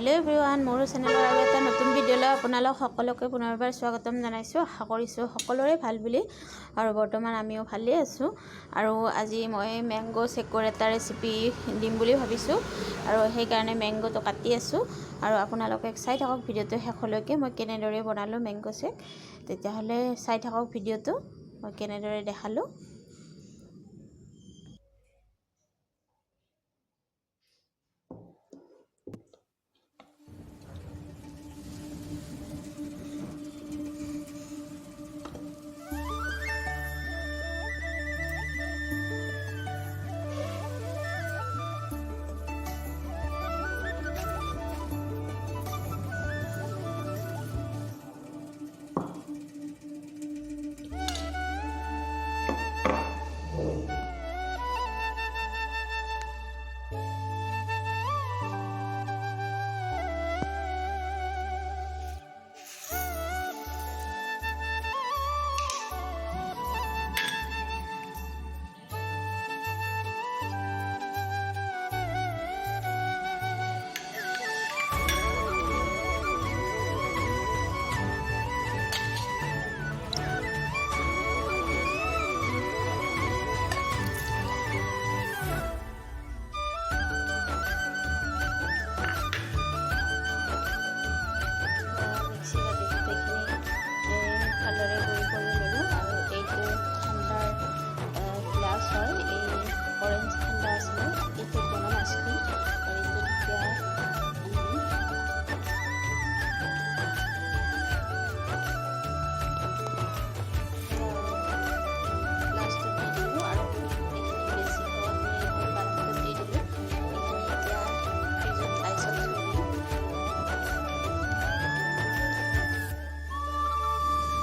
Hello everyone মোৰ চেনেলৰ আৰু এটা নতুন ভিডিঅ'লৈ আপোনালোক সকলোকে পুনৰবাৰ স্বাগতম জনাইছোঁ। আশা কৰিছোঁ সকলোৰে ভাল বুলি আৰু বৰ্তমান আমিও ভালেই আছোঁ। আৰু আজি মই মেংগ' চেকৰ এটা ৰেচিপি দিম বুলি ভাবিছোঁ আৰু সেইকাৰণে মেংগ'টো কাটি আছোঁ। আৰু আপোনালোকে চাই থাকক ভিডিঅ'টো শেষলৈকে মই কেনেদৰে বনালোঁ মেংগ' চেক তেতিয়াহ'লে চাই থাকক ভিডিঅ'টো মই কেনেদৰে দেখালোঁ।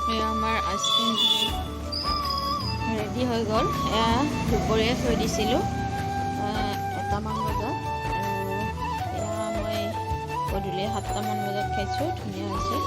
আমাৰ আইচক্ৰীম ৰেডি হৈ গ'ল। এয়া দুপৰীয়া থৈ দিছিলোঁ। এটামান বজাত। আৰু এয়া মই গধূলি সাতটামান বজাত খাইছোঁ। ধুনীয়া হৈছে।